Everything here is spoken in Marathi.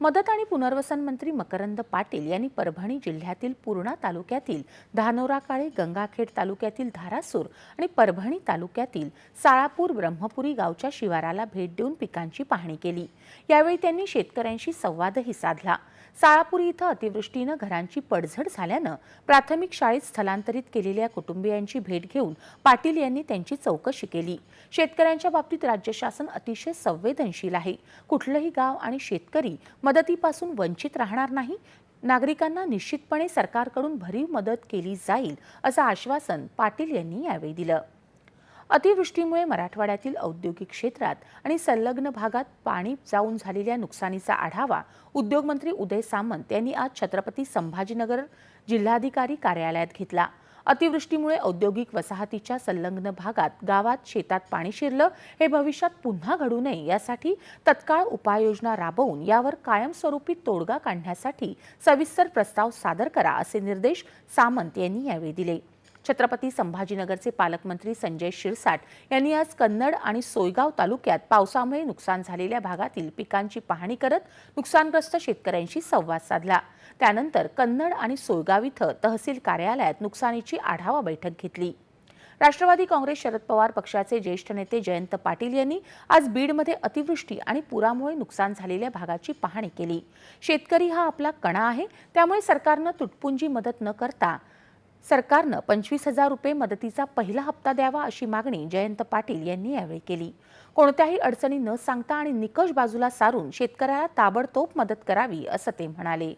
मदत आणि पुनर्वसन मंत्री मकरंद पाटील यांनी परभणी जिल्ह्यातील पूर्णा तालुक्यातील धानोरा काळे गंगाखेड तालुक्यातील धारासूर आणि परभणी तालुक्यातील साळापूर ब्रह्मपुरी गावच्या शिवाराला भेट देऊन पिकांची पाहणी केली. यावेळी त्यांनी शेतकऱ्यांशी संवादही साधला. साळापूर इथं अतिवृष्टीनं घरांची पडझड झाल्यानं प्राथमिक शाळेत स्थलांतरित केलेल्या कुटुंबियांची भेट घेऊन पाटील यांनी त्यांची चौकशी केली. शेतकऱ्यांच्या बाबतीत राज्य शासन अतिशय संवेदनशील आहे. कुठलंही गाव आणि शेतकरी मदतीपासून वंचित राहणार नाही. नागरिकांना निश्चितपणे सरकारकडून भरीव मदत केली जाईल असं आश्वासन पाटील यांनी यावेळी दिलं. अतिवृष्टीमुळे मराठवाड्यातील औद्योगिक क्षेत्रात आणि संलग्न भागात पाणी जाऊन झालेल्या नुकसानीचा आढावा उद्योगमंत्री उदय सामंत यांनी आज छत्रपती संभाजीनगर जिल्हाधिकारी कार्यालयात घेतला. अतिवृष्टीमुळे औद्योगिक वसाहतीच्या संलग्न भागात गावात शेतात पाणी शिरलं हे भविष्यात पुन्हा घडू नये यासाठी तत्काळ उपाययोजना राबवून यावर कायमस्वरूपी तोडगा काढण्यासाठी सविस्तर प्रस्ताव सादर करा असे निर्देश सामंत यांनी यावेळी दिले. छत्रपती संभाजीनगरचे पालकमंत्री संजय शिरसाट यांनी आज कन्नड आणि सोयगाव तालुक्यात पावसामुळे नुकसान झालेल्या भागातील पिकांची पाहणी करत नुकसानग्रस्त शेतकऱ्यांशी संवाद साधला. त्यानंतर कन्नड आणि सोयगाव इथं तहसील कार्यालयात नुकसानीची आढावा बैठक घेतली. राष्ट्रवादी काँग्रेस शरद पवार पक्षाचे ज्येष्ठ नेते जयंत पाटील यांनी आज बीडमध्ये अतिवृष्टी आणि पुरामुळे नुकसान झालेल्या भागाची पाहणी केली. शेतकरी हा आपला कणा आहे त्यामुळे सरकारनं तुटपुंजी मदत न करता सरकारनं पंचवीस हजार रुपये मदतीचा पहिला हप्ता द्यावा अशी मागणी जयंत पाटील यांनी यावेळी केली. कोणत्याही अडचणी न सांगता आणि निकष बाजूला सारून शेतकऱ्याला ताबडतोब मदत करावी असं ते म्हणाले.